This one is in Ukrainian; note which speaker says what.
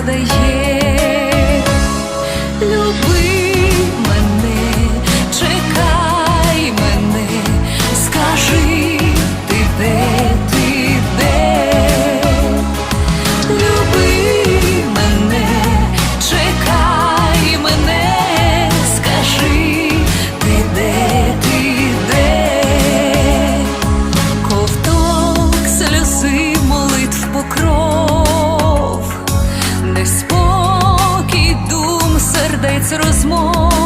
Speaker 1: todas розмов.